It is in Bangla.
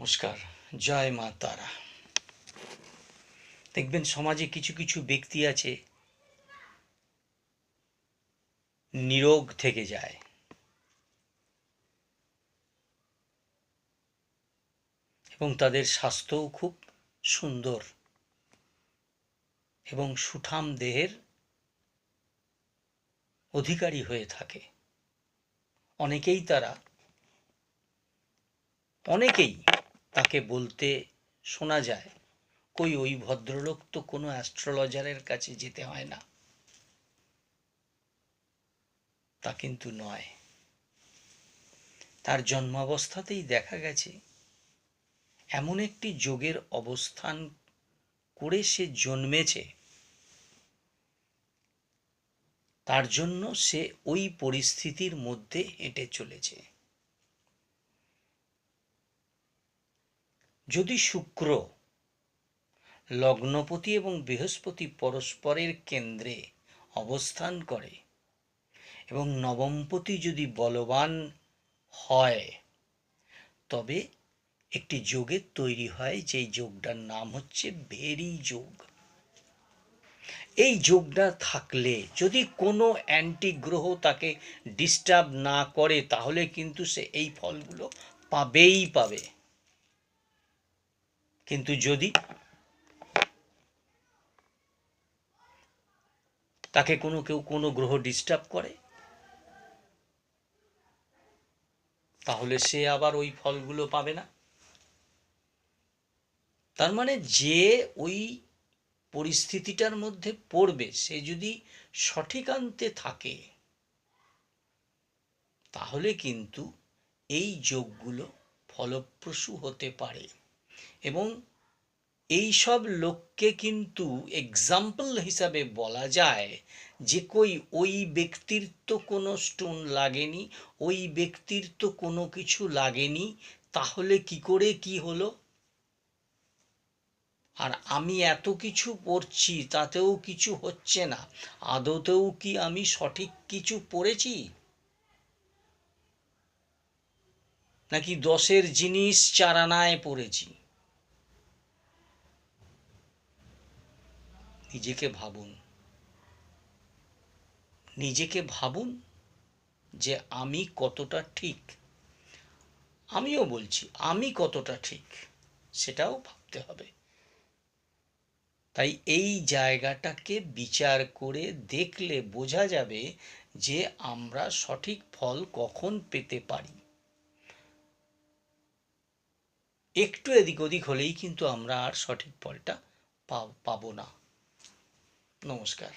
নমস্কার, জয় মা তারা। দেখবেন সমাজে কিছু কিছু ব্যক্তি আছে, নিরোগ থেকে যায়। এবং তাদের স্বাস্থ্যও খুব সুন্দর। এবং সুঠাম দেহের অধিকারী হয়ে থাকে। অনেকেই তারা, অনেকেই তাকে বলতে শোনা যায়, কই, ওই ভদ্রলোক তো কোনো অ্যাস্ট্রোলজারের কাছে যেতে হয় না। তা কিন্তু নয়। তার জন্মাবস্থাতেই দেখা গেছে, এমন একটি যোগের অবস্থান করে সে জন্মেছে। তার জন্য সে ওই পরিস্থিতির মধ্যে হেঁটে চলেছে। যদি শুক্র লগ্নপতি এবং বৃহস্পতি পরস্পরের কেন্দ্রে অবস্থান করে এবং নবমপতি যদি বলবান হয়, তবে একটি যোগের তৈরি হয়, যেই যোগটার নাম হচ্ছে ভেরি যোগ। এই যোগটা থাকলে যদি কোনো অ্যান্টি গ্রহ তাকে ডিস্টার্ব না করে, তাহলে কিন্তু সে এই ফলগুলো পাবেই পাবে। কিন্তু যদি তাকে কোনো কেউ কোনো গ্রহ ডিস্টার্ব করে, তাহলে সে আবার ওই ফলগুলো পাবে না। তার মানে যে ওই পরিস্থিতিটার মধ্যে পড়বে, সে যদি সঠিকান্তে থাকে, তাহলে কিন্তু এই যোগগুলো ফলপ্রসূ হতে পারে। এবং এই সব লোককে কিন্তু এক্সাম্পল হিসাবে বলা যায় যে কই ওই ব্যক্তির তো কোনো স্টোন লাগেনি, ওই ব্যক্তির তো কোনো কিছু লাগেনি, তাহলে কি করে কি হলো? আর আমি এত কিছু পড়ছি, তাতেও কিছু হচ্ছে না, আদতেও কি আমি সঠিক কিছু পড়েছি? নাকি দশের জিনিস চারানায় পড়েছি? নিজেকে ভাবুন। নিজেকে ভাবুন যে আমি কতটা ঠিক। আমিও বলছি, আমি কতটা ঠিক, সেটাও ভাবতে হবে। তাই এই জায়গাটাকে বিচার করে দেখলে বোঝা যাবে যে আমরা সঠিক ফল কখন পেতে পারি। একটু এদিক ওদিক হলেই কিন্তু আমরা আর সঠিক ফলটা পাবো না। নমস্কার।